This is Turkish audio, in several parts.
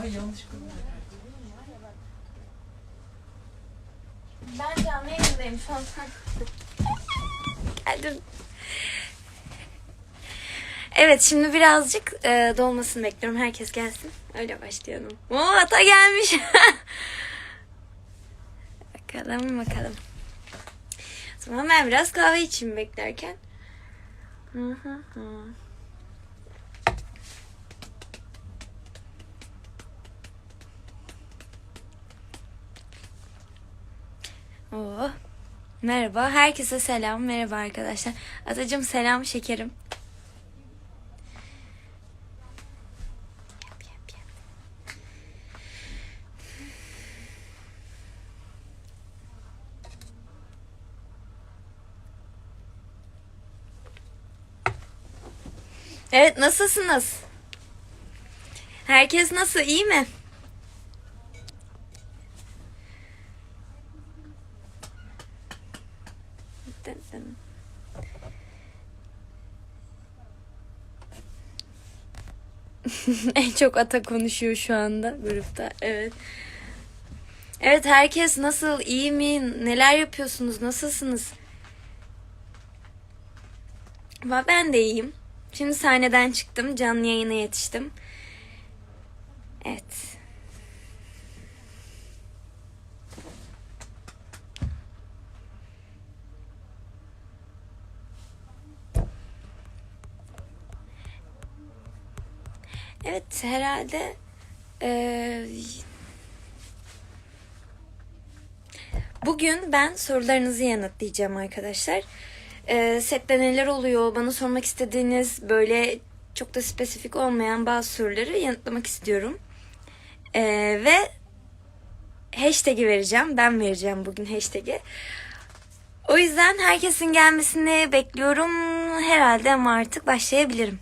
Ay yanlış Ben canlı yayındayım şu an. Geldim. Evet şimdi birazcık e, dolmasını bekliyorum. Herkes gelsin. Öyle başlayalım. Oo ata gelmiş. bakalım bakalım. O zaman ben biraz kahve içeyim beklerken. Hı hı hı. Oo. Merhaba, herkese selam. Merhaba arkadaşlar. Atacığım selam şekerim. Evet, nasılsınız? Herkes nasıl? iyi mi? en çok ata konuşuyor şu anda grupta. Evet. Evet herkes nasıl? iyi mi? Neler yapıyorsunuz? Nasılsınız? Ben de iyiyim. Şimdi sahneden çıktım. Canlı yayına yetiştim. Evet. Evet herhalde eee, bugün ben sorularınızı yanıtlayacağım arkadaşlar. Eee sette neler oluyor bana sormak istediğiniz böyle çok da spesifik olmayan bazı soruları yanıtlamak istiyorum. Eee, ve hashtag'i vereceğim. Ben vereceğim bugün hashtag'i. O yüzden herkesin gelmesini bekliyorum. Herhalde ama artık başlayabilirim.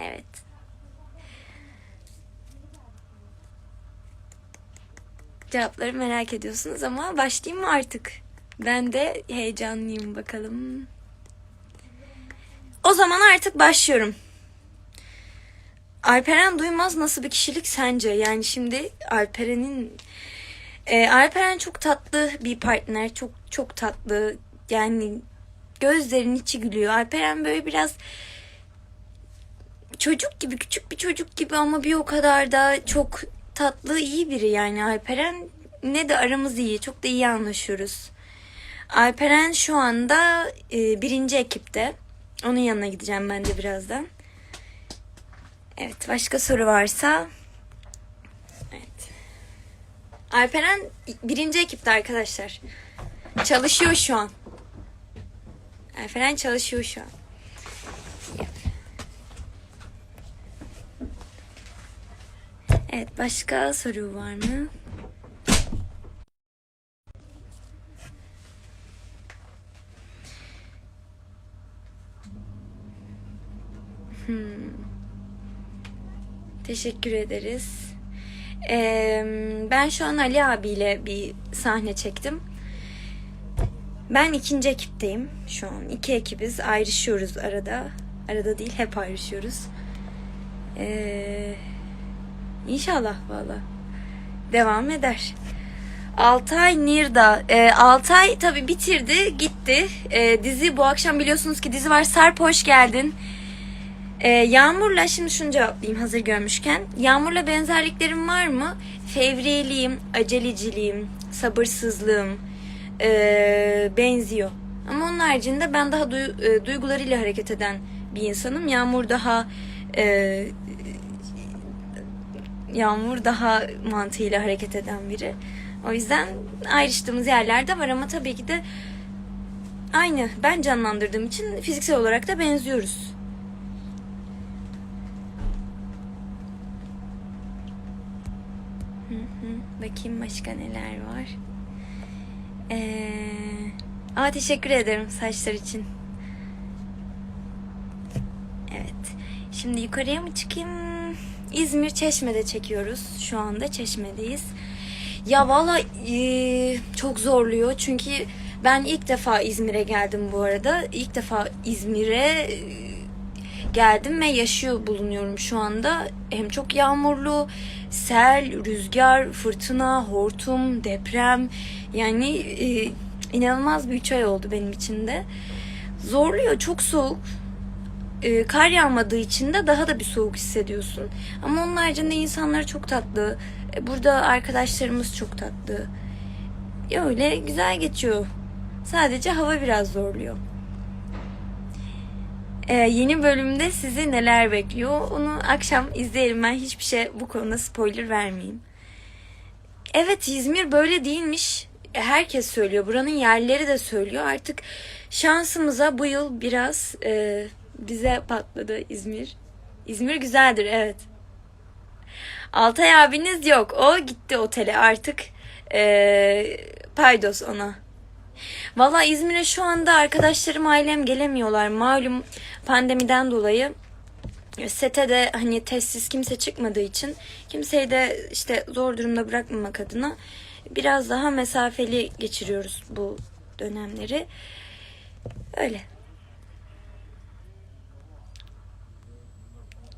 Evet. Cevapları merak ediyorsunuz ama başlayayım mı artık? Ben de heyecanlıyım bakalım. O zaman artık başlıyorum. Alperen Duymaz nasıl bir kişilik sence? Yani şimdi Alperen'in e, Alperen çok tatlı bir partner. Çok çok tatlı. Yani gözlerinin içi gülüyor. Alperen böyle biraz çocuk gibi küçük bir çocuk gibi ama bir o kadar da çok tatlı iyi biri yani Alperen ne de aramız iyi çok da iyi anlaşıyoruz. Alperen şu anda e, birinci ekipte. Onun yanına gideceğim ben de birazdan. Evet başka soru varsa. Evet. Alperen birinci ekipte arkadaşlar. Çalışıyor şu an. Alperen çalışıyor şu an. Evet başka soru var mı? Hmm. Teşekkür ederiz. Ee, ben şu an Ali abiyle bir sahne çektim. Ben ikinci ekipteyim şu an. İki ekibiz. Ayrışıyoruz arada. Arada değil hep ayrışıyoruz. Ee, İnşallah valla. Devam eder. Altay Nirda. E, Altay tabi bitirdi gitti. E, dizi bu akşam biliyorsunuz ki dizi var. Sarp hoş geldin. E, Yağmur'la şimdi şunu cevaplayayım hazır görmüşken. Yağmur'la benzerliklerim var mı? Fevriyeliğim, aceleciliğim, sabırsızlığım e, benziyor. Ama onun haricinde ben daha duy- e, duygularıyla hareket eden bir insanım. Yağmur daha e, Yağmur daha mantığıyla hareket eden biri. O yüzden ayrıştığımız yerler de var ama tabii ki de aynı. Ben canlandırdığım için fiziksel olarak da benziyoruz. Hı hı. Bakayım başka neler var. Ee, aa teşekkür ederim saçlar için. Evet. Şimdi yukarıya mı çıkayım? İzmir Çeşme'de çekiyoruz. Şu anda Çeşme'deyiz. Ya valla e, çok zorluyor çünkü ben ilk defa İzmir'e geldim bu arada. İlk defa İzmir'e e, geldim ve yaşıyor bulunuyorum şu anda. Hem çok yağmurlu, sel, rüzgar, fırtına, hortum, deprem. Yani e, inanılmaz bir üç ay oldu benim için de. Zorluyor, çok soğuk. E, kar yağmadığı için de daha da bir soğuk hissediyorsun. Ama onun haricinde insanlar çok tatlı. E, burada arkadaşlarımız çok tatlı. Öyle güzel geçiyor. Sadece hava biraz zorluyor. Ee, yeni bölümde sizi neler bekliyor onu akşam izleyelim. Ben hiçbir şey bu konuda spoiler vermeyeyim. Evet İzmir böyle değilmiş. Herkes söylüyor. Buranın yerleri de söylüyor. Artık şansımıza bu yıl biraz e, bize patladı İzmir. İzmir güzeldir evet. Altay abiniz yok. O gitti otele artık. E, paydos ona. Valla İzmir'e şu anda arkadaşlarım ailem gelemiyorlar. Malum pandemiden dolayı sete de hani testsiz kimse çıkmadığı için kimseyi de işte zor durumda bırakmamak adına biraz daha mesafeli geçiriyoruz bu dönemleri. Öyle.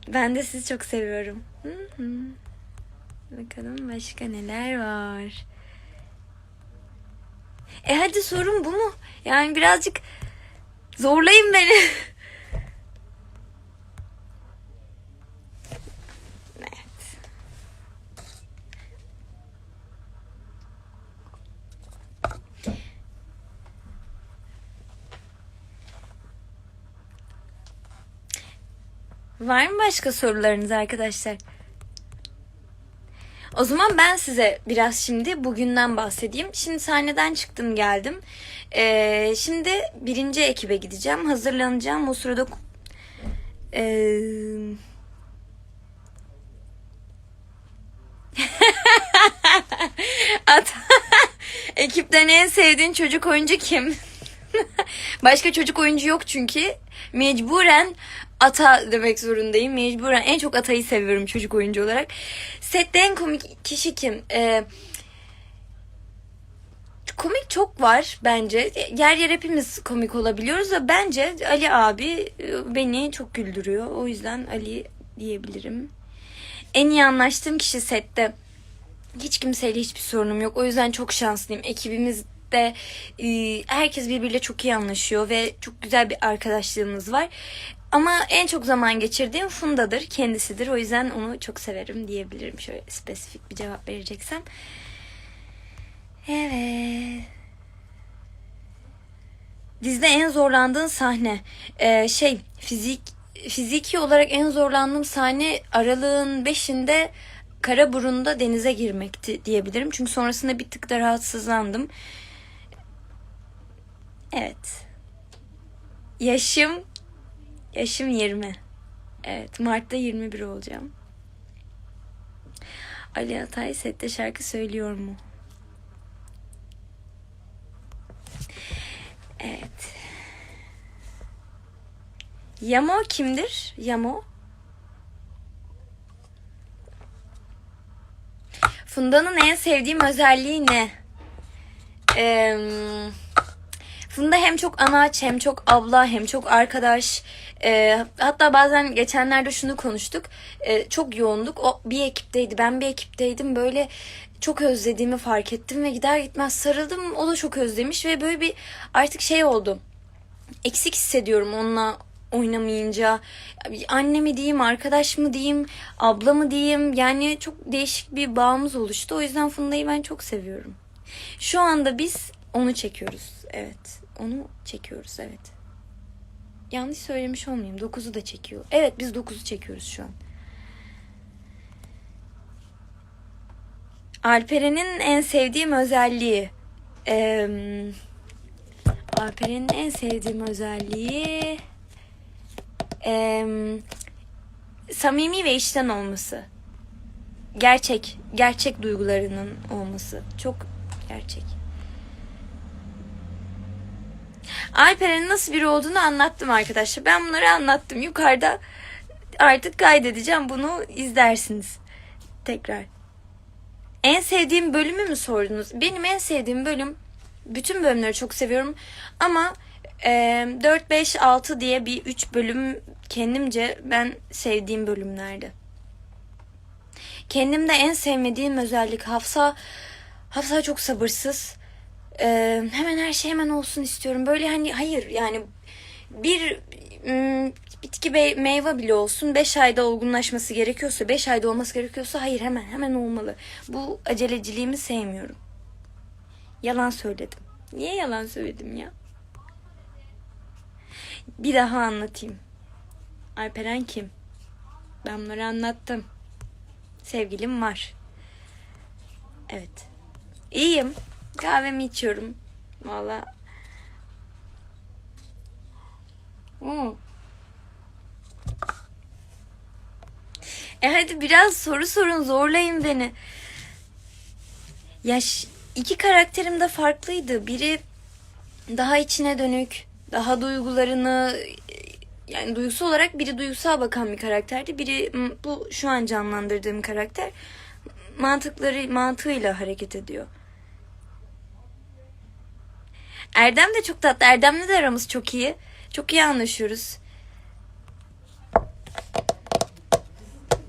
Ben de sizi çok seviyorum. Bakalım başka neler var. E hadi sorun bu mu? Yani birazcık zorlayın beni. evet. Var mı başka sorularınız arkadaşlar? O zaman ben size biraz şimdi bugünden bahsedeyim. Şimdi sahneden çıktım geldim. Ee, şimdi birinci ekibe gideceğim. Hazırlanacağım. O sırada... Ee... Ekipten en sevdiğin çocuk oyuncu kim? Başka çocuk oyuncu yok çünkü. Mecburen ata demek zorundayım. Mecburen en çok atayı seviyorum çocuk oyuncu olarak. Sette en komik kişi kim? Ee, komik çok var bence. Yer yer hepimiz komik olabiliyoruz da bence Ali abi e, beni çok güldürüyor. O yüzden Ali diyebilirim. En iyi anlaştığım kişi sette. Hiç kimseyle hiçbir sorunum yok. O yüzden çok şanslıyım. Ekibimizde e, herkes birbiriyle çok iyi anlaşıyor ve çok güzel bir arkadaşlığımız var. Ama en çok zaman geçirdiğim Funda'dır, kendisidir. O yüzden onu çok severim diyebilirim. Şöyle spesifik bir cevap vereceksem. Evet. Dizide en zorlandığın sahne. Ee, şey, fizik fiziki olarak en zorlandığım sahne aralığın 5'inde Karaburun'da denize girmekti diyebilirim. Çünkü sonrasında bir tık da rahatsızlandım. Evet. Yaşım Yaşım 20. Evet, Mart'ta 21 olacağım. Ali Atay sette şarkı söylüyor mu? Evet. Yamo kimdir? Yamo. Funda'nın en sevdiğim özelliği ne? Eee... Funda hem çok anaç hem çok abla hem çok arkadaş. Ee, hatta bazen geçenlerde şunu konuştuk. Ee, çok yoğunduk. O bir ekipteydi. Ben bir ekipteydim. Böyle çok özlediğimi fark ettim ve gider gitmez sarıldım. O da çok özlemiş ve böyle bir artık şey oldu. Eksik hissediyorum onunla oynamayınca. Anne mi diyeyim, arkadaş mı diyeyim, abla mı diyeyim. Yani çok değişik bir bağımız oluştu. O yüzden Funda'yı ben çok seviyorum. Şu anda biz onu çekiyoruz. Evet. Onu çekiyoruz evet. Yanlış söylemiş olmayayım. 9'u da çekiyor. Evet biz 9'u çekiyoruz şu an. Alperen'in en sevdiğim özelliği. Ee, Alperen'in en sevdiğim özelliği ee, samimi ve içten olması. Gerçek, gerçek duygularının olması. Çok gerçek. Alperen'in nasıl biri olduğunu anlattım arkadaşlar. Ben bunları anlattım. Yukarıda artık kaydedeceğim. Bunu izlersiniz. Tekrar. En sevdiğim bölümü mü sordunuz? Benim en sevdiğim bölüm bütün bölümleri çok seviyorum ama Ee, 4, 5, 6 diye bir 3 bölüm kendimce ben sevdiğim bölümlerdi. Kendimde en sevmediğim özellik Hafsa. Hafsa çok sabırsız. Ee, hemen her şey hemen olsun istiyorum. Böyle hani hayır yani bir ım, bitki be- meyve bile olsun 5 ayda olgunlaşması gerekiyorsa 5 ayda olması gerekiyorsa hayır hemen hemen olmalı. Bu aceleciliğimi sevmiyorum. Yalan söyledim. Niye yalan söyledim ya? Bir daha anlatayım. Alperen kim? Ben bunları anlattım. Sevgilim var. Evet. İyiyim. Kahvemi içiyorum. Valla. Hmm. E hadi biraz soru sorun zorlayın beni. Ya iki karakterim de farklıydı. Biri daha içine dönük, daha duygularını yani duygusal olarak biri duygusal bakan bir karakterdi. Biri bu şu an canlandırdığım karakter mantıkları mantığıyla hareket ediyor. Erdem de çok tatlı. Erdem'le de aramız çok iyi. Çok iyi anlaşıyoruz.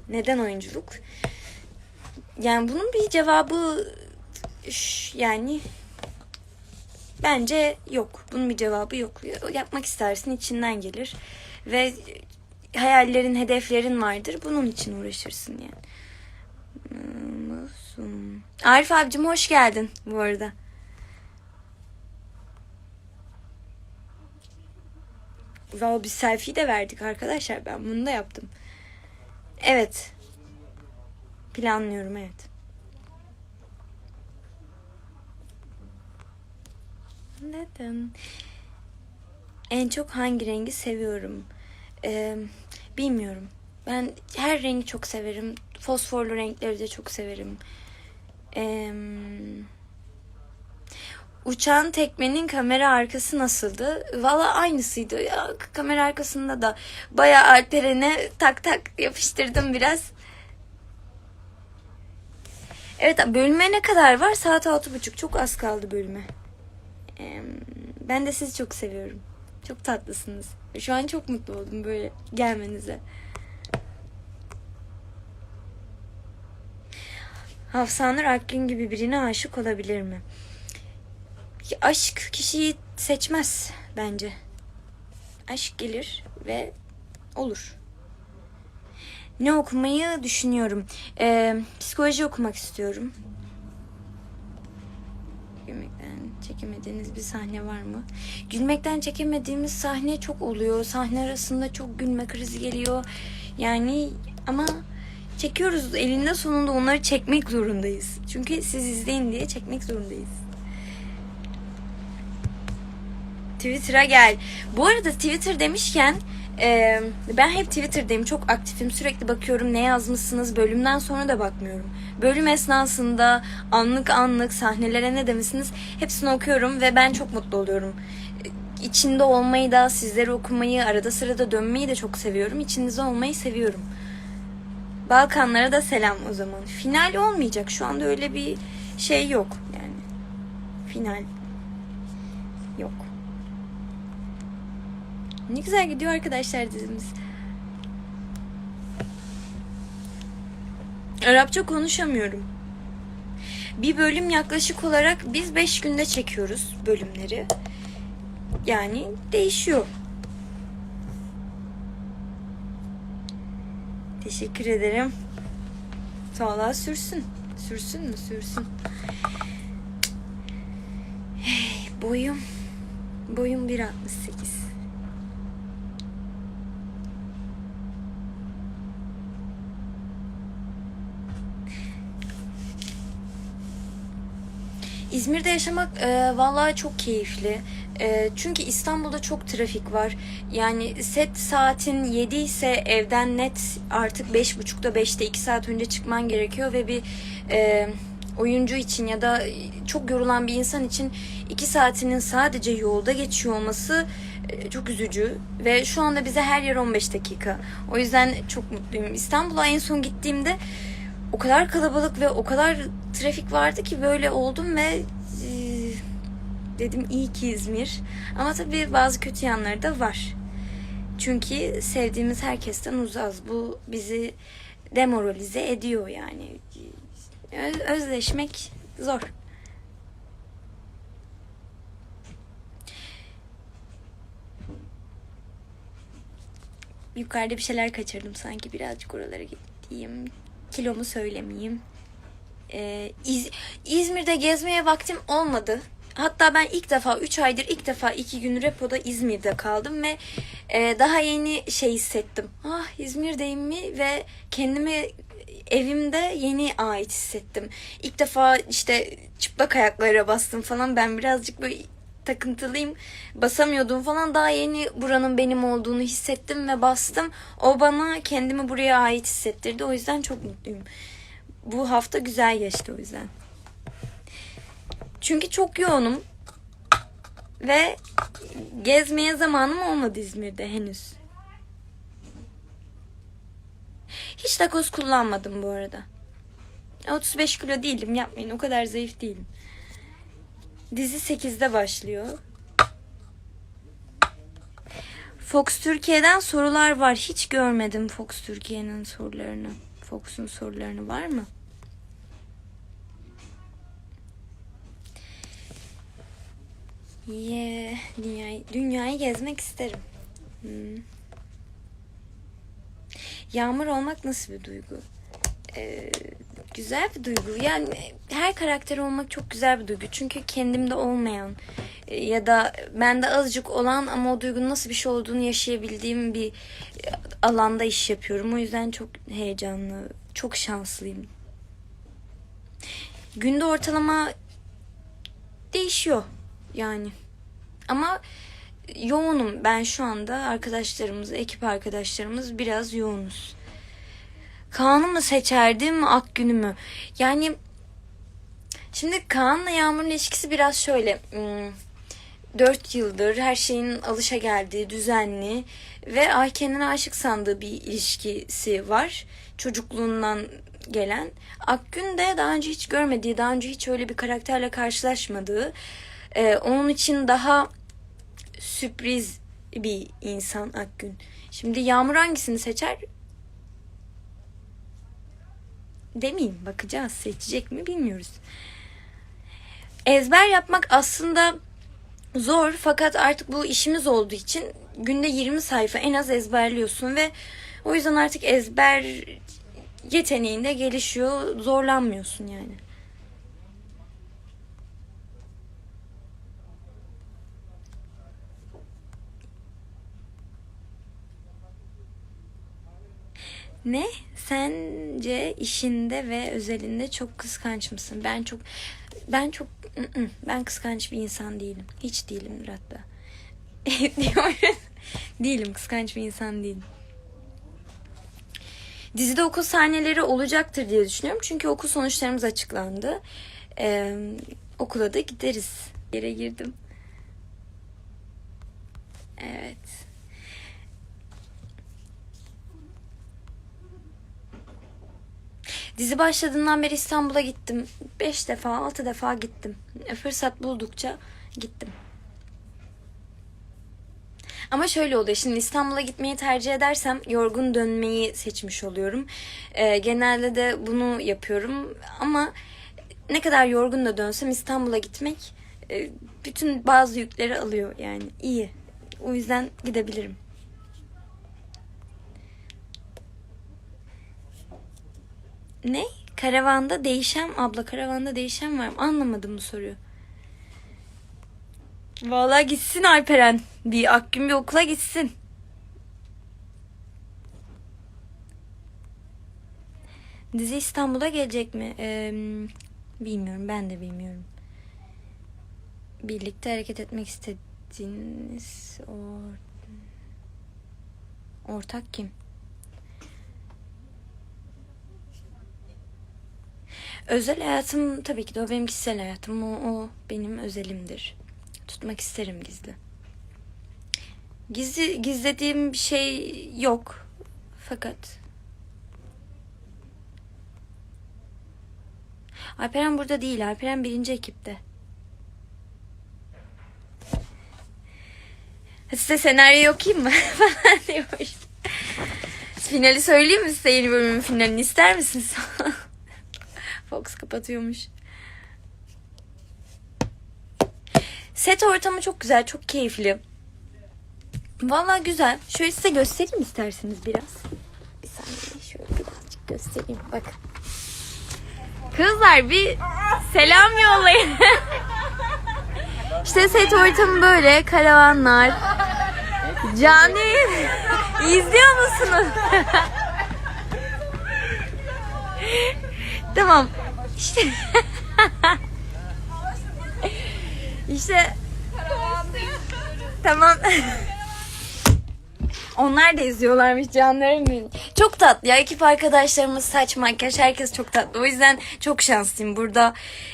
Neden oyunculuk? Yani bunun bir cevabı yani bence yok. Bunun bir cevabı yok. Yapmak istersin içinden gelir ve hayallerin, hedeflerin vardır. Bunun için uğraşırsın yani. Masum. Arif abicim hoş geldin bu arada. Valla bir selfie de verdik arkadaşlar. Ben bunu da yaptım. Evet. Planlıyorum evet. Neden? En çok hangi rengi seviyorum? Ee, bilmiyorum. Ben her rengi çok severim. Fosforlu renkleri de çok severim. Ee, uçan tekmenin kamera arkası nasıldı? Valla aynısıydı. Ya, kamera arkasında da bayağı Alperen'e tak tak yapıştırdım biraz. Evet bölüme ne kadar var? Saat altı buçuk. Çok az kaldı bölüme. Ben de sizi çok seviyorum. Çok tatlısınız. Şu an çok mutlu oldum böyle gelmenize. Hafsanur Akgün gibi birine aşık olabilir mi? Ya, Aşk kişiyi seçmez bence. Aşk gelir ve olur. Ne okumayı düşünüyorum? Ee, psikoloji okumak istiyorum. Gülmekten çekemediğiniz bir sahne var mı? Gülmekten çekemediğimiz sahne çok oluyor. Sahne arasında çok gülme krizi geliyor. Yani ama çekiyoruz. Elinde sonunda onları çekmek zorundayız. Çünkü siz izleyin diye çekmek zorundayız. Twitter'a gel. Bu arada Twitter demişken e, ben hep Twitter'dayım. Çok aktifim. Sürekli bakıyorum ne yazmışsınız. Bölümden sonra da bakmıyorum. Bölüm esnasında anlık anlık sahnelere ne demişsiniz hepsini okuyorum ve ben çok mutlu oluyorum. İçinde olmayı da sizleri okumayı arada sırada dönmeyi de çok seviyorum. İçinizde olmayı seviyorum. Balkanlara da selam o zaman. Final olmayacak. Şu anda öyle bir şey yok yani. Final yok. Ne güzel gidiyor arkadaşlar dizimiz. Arapça konuşamıyorum. Bir bölüm yaklaşık olarak biz 5 günde çekiyoruz bölümleri. Yani değişiyor. Teşekkür ederim. Valla sürsün. Sürsün mü? Sürsün. Hey, boyum. Boyum 1.68. İzmir'de yaşamak e, vallahi çok keyifli. E, çünkü İstanbul'da çok trafik var. Yani set saatin 7 ise evden net artık 5.30'da 5'te 2 saat önce çıkman gerekiyor ve bir e, oyuncu için ya da çok yorulan bir insan için 2 saatinin sadece yolda geçiyor olması e, çok üzücü ve şu anda bize her yer 15 dakika. O yüzden çok mutluyum. İstanbul'a en son gittiğimde o kadar kalabalık ve o kadar trafik vardı ki böyle oldum ve e, dedim iyi ki İzmir. Ama tabii bazı kötü yanları da var. Çünkü sevdiğimiz herkesten uzağız. Bu bizi demoralize ediyor yani. Öz- özleşmek zor. Yukarıda bir şeyler kaçırdım sanki. Birazcık oralara gideyim. Kilomu söylemeyeyim. Ee, İz- İzmir'de gezmeye vaktim olmadı. Hatta ben ilk defa 3 aydır ilk defa 2 gün repoda İzmir'de kaldım ve e, daha yeni şey hissettim. Ah İzmir'deyim mi ve kendimi evimde yeni ait hissettim. İlk defa işte çıplak ayaklara bastım falan. Ben birazcık böyle takıntılıyım. Basamıyordum falan. Daha yeni buranın benim olduğunu hissettim ve bastım. O bana kendimi buraya ait hissettirdi. O yüzden çok mutluyum. Bu hafta güzel geçti o yüzden. Çünkü çok yoğunum. Ve gezmeye zamanım olmadı İzmir'de henüz. Hiç takoz kullanmadım bu arada. 35 kilo değilim yapmayın o kadar zayıf değilim. Dizi 8'de başlıyor. Fox Türkiye'den sorular var. Hiç görmedim Fox Türkiye'nin sorularını. Fox'un sorularını var mı? Yeah, dünyayı, dünyayı gezmek isterim. Hmm. Yağmur olmak nasıl bir duygu? Ee, güzel bir duygu. Yani her karakter olmak çok güzel bir duygu. Çünkü kendimde olmayan e, ya da bende azıcık olan ama o duygunun nasıl bir şey olduğunu yaşayabildiğim bir e, alanda iş yapıyorum. O yüzden çok heyecanlı, çok şanslıyım. Günde ortalama değişiyor yani. Ama yoğunum ben şu anda arkadaşlarımız, ekip arkadaşlarımız biraz yoğunuz. Kaan'ı mı seçerdim, Akgün'ü mü? Yani şimdi Kaan'la Yağmur'un ilişkisi biraz şöyle. hmm, Dört yıldır her şeyin alışa geldiği, düzenli ve ay kendine aşık sandığı bir ilişkisi var. Çocukluğundan gelen. Akgün de daha önce hiç görmediği, daha önce hiç öyle bir karakterle karşılaşmadığı, e, onun için daha sürpriz bir insan Akgün. Şimdi Yağmur hangisini seçer? Demeyeyim bakacağız. Seçecek mi bilmiyoruz. Ezber yapmak aslında zor fakat artık bu işimiz olduğu için günde 20 sayfa en az ezberliyorsun ve o yüzden artık ezber yeteneğinde gelişiyor. Zorlanmıyorsun yani. Ne? Sence işinde ve özelinde çok kıskanç mısın? Ben çok ben çok ı-ı, ben kıskanç bir insan değilim. Hiç değilimdir hatta. Değilim kıskanç bir insan değilim. Dizide okul sahneleri olacaktır diye düşünüyorum. Çünkü okul sonuçlarımız açıklandı. Ee, okula da gideriz. Yere girdim. Evet. Dizi başladığından beri İstanbul'a gittim. Beş defa, altı defa gittim. Fırsat buldukça gittim. Ama şöyle oluyor. Şimdi İstanbul'a gitmeyi tercih edersem yorgun dönmeyi seçmiş oluyorum. Ee, genelde de bunu yapıyorum. Ama ne kadar yorgun da dönsem İstanbul'a gitmek e, bütün bazı yükleri alıyor yani. iyi. O yüzden gidebilirim. Ne? Karavanda değişen abla karavanda değişen var mı? Anlamadım bu soruyu. Vallahi gitsin Alperen. Bir Akgün bir okula gitsin. Dizi İstanbul'a gelecek mi? Ee, bilmiyorum. Ben de bilmiyorum. Birlikte hareket etmek istediğiniz or... ortak kim? Özel hayatım tabii ki de o benim kişisel hayatım. O, o benim özelimdir. Tutmak isterim gizli. Gizli gizlediğim bir şey yok. Fakat Alperen burada değil. Alperen birinci ekipte. size senaryo okuyayım mı? falan diyormuş. Finali söyleyeyim mi size yeni bölümün finalini ister misiniz? Fox kapatıyormuş. Set ortamı çok güzel, çok keyifli. Vallahi güzel. Şöyle size göstereyim isterseniz biraz. Bir saniye şöyle birazcık göstereyim. Bakın. Kızlar bir selam yollayın. işte set ortamı böyle. Karavanlar. Canlı. İzliyor musunuz? tamam. İşte. işte. Tamam. Onlar da izliyorlarmış canlarım benim. Çok tatlı ya. Ekip arkadaşlarımız saç makyaj herkes çok tatlı. O yüzden çok şanslıyım. Burada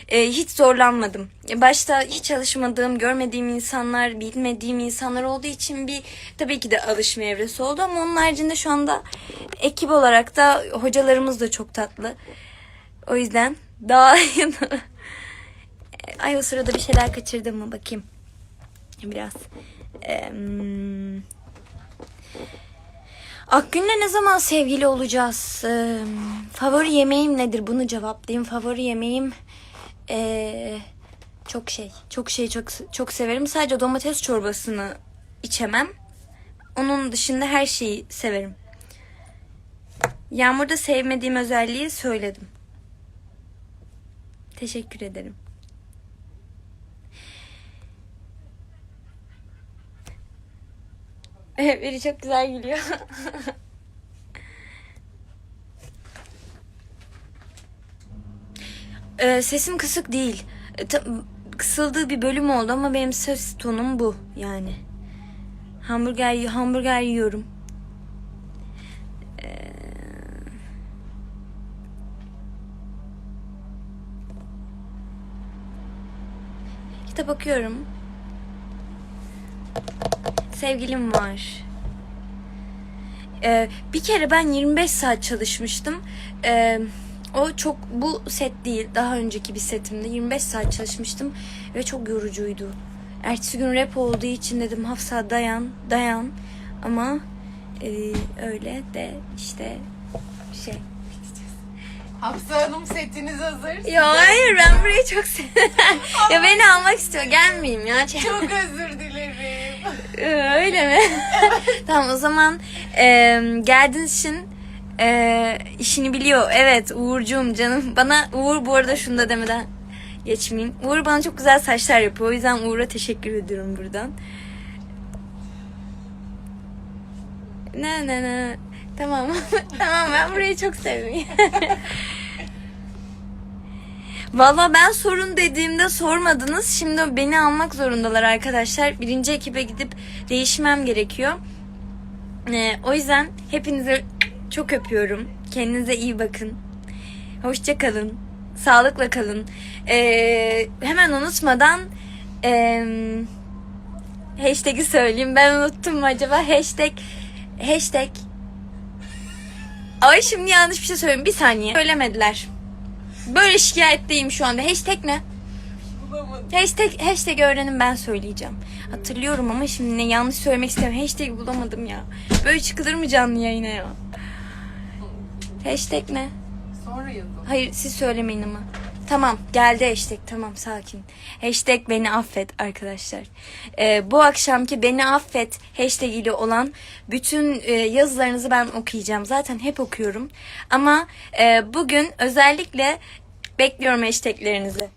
e, hiç zorlanmadım. Başta hiç çalışmadığım, görmediğim insanlar, bilmediğim insanlar olduğu için bir tabii ki de alışma evresi oldu. Ama onun haricinde şu anda ekip olarak da hocalarımız da çok tatlı. O yüzden daha Ay o sırada bir şeyler kaçırdım mı bakayım. Biraz. Eee... Akgün'le ne zaman sevgili olacağız? Ee, favori yemeğim nedir? Bunu cevaplayayım. Favori yemeğim ee, çok şey. Çok şey çok çok severim. Sadece domates çorbasını içemem. Onun dışında her şeyi severim. Yağmurda sevmediğim özelliği söyledim. Teşekkür ederim. Evet, biri çok güzel gülüyor. Ee, sesim kısık değil. Ee, kısıldığı bir bölüm oldu ama benim ses tonum bu yani. Hamburger hamburger yiyorum. Kitap okuyorum. Sevgilim var. Ee, bir kere ben 25 saat çalışmıştım. Ee, o çok bu set değil. Daha önceki bir setimde 25 saat çalışmıştım ve çok yorucuydu. Ertesi gün rap olduğu için dedim Hafsa dayan, dayan. Ama e, öyle de işte şey. Hafsa Hanım setiniz hazır. Ya hayır ben burayı çok seviyorum. ya beni almak istiyor. Gelmeyeyim ya. Çok özür dilerim. Ee, Öyle mi? tamam o zaman e, geldiğiniz için e, işini biliyor. Evet Uğurcuğum canım. Bana Uğur bu arada şunu da demeden geçmeyeyim. Uğur bana çok güzel saçlar yapıyor. O yüzden Uğur'a teşekkür ediyorum buradan. Ne ne ne. Tamam. tamam ben burayı çok sevmiyorum. Valla ben sorun dediğimde sormadınız. Şimdi beni almak zorundalar arkadaşlar. Birinci ekibe gidip değişmem gerekiyor. Ee, o yüzden hepinizi çok öpüyorum. Kendinize iyi bakın. Hoşça kalın. Sağlıkla kalın. Ee, hemen unutmadan ee, hashtag'i söyleyeyim. Ben unuttum mu acaba? Hashtag hashtag Ay şimdi yanlış bir şey söyleyeyim. Bir saniye. Söylemediler. Böyle şikayetteyim şu anda. Hashtag ne? Bulamadım. Hashtag, hashtag öğrenin ben söyleyeceğim. Hatırlıyorum ama şimdi ne yanlış söylemek istemiyorum. Hashtag bulamadım ya. Böyle çıkılır mı canlı yayına ya? Hashtag ne? Sonra yazın. Hayır siz söylemeyin ama. Tamam geldi hashtag tamam sakin. Hashtag beni affet arkadaşlar. Ee, bu akşamki beni affet hashtag ile olan bütün e, yazılarınızı ben okuyacağım. Zaten hep okuyorum. Ama e, bugün özellikle bekliyorum hashtaglerinizi.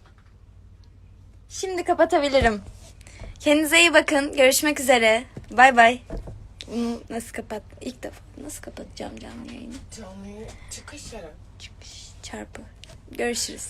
Şimdi kapatabilirim. Kendinize iyi bakın. Görüşmek üzere. Bay bay. Bunu nasıl kapat? İlk defa nasıl kapatacağım canlı yayını? Canlı çıkış yara. Çıkış çarpı. Görüşürüz.